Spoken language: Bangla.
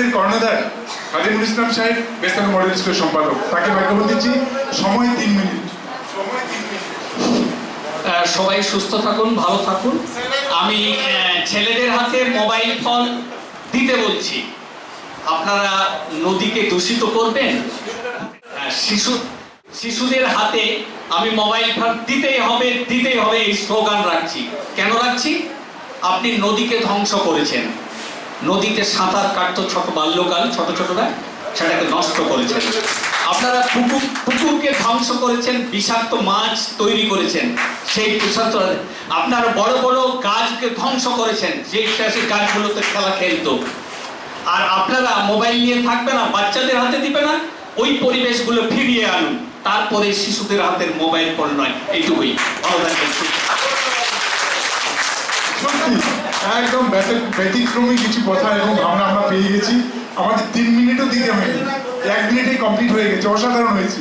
চ্যানেলের কর্ণধার আজিমুল ইসলাম সাহেব বেস্তান মডেল স্কুলের সম্পাদক। তাকে মাইক্রোফোন দিচ্ছি, সময় তিন মিনিট। সবাই সুস্থ থাকুন, ভালো থাকুন। আমি ছেলেদের হাতে মোবাইল ফোন দিতে বলছি। আপনারা নদীকে দূষিত করবেন? শিশু, শিশুদের হাতে আমি মোবাইল ফোন দিতেই হবে দিতেই হবে এই স্লোগান রাখছি। কেন রাখছি? আপনি নদীকে ধ্বংস করেছেন। নদীতে সাঁতার কাটতো ছোট বাল্যকাল, ছোট ছোটরা সেটাকে নষ্ট করেছেন। আপনারা পুকুর, পুকুরকে ধ্বংস করেছেন, বিষাক্ত মাছ তৈরি করেছেন, সেই বিষাক্ত আপনারা বড় বড় গাছকে ধ্বংস করেছেন, যে সেই গাছগুলোতে খেলা খেলতো। আর আপনারা মোবাইল নিয়ে থাকবে না, বাচ্চাদের হাতে দিবে না, ওই পরিবেশগুলো ফিরিয়ে আনুন। তারপরে শিশুদের হাতের মোবাইল ফোন নয়, এইটুকুই। ভালো থাকবেন। একদম ব্যতি- ব্যতিক্রমী কিছু কথা এবং ভাবনা আমরা পেয়ে গেছি। আমাদের তিন মিনিটও দিতে হয়নি। এক মিনিটে কমপ্লিট হয়ে গেছে। অসাধারণ হয়েছে।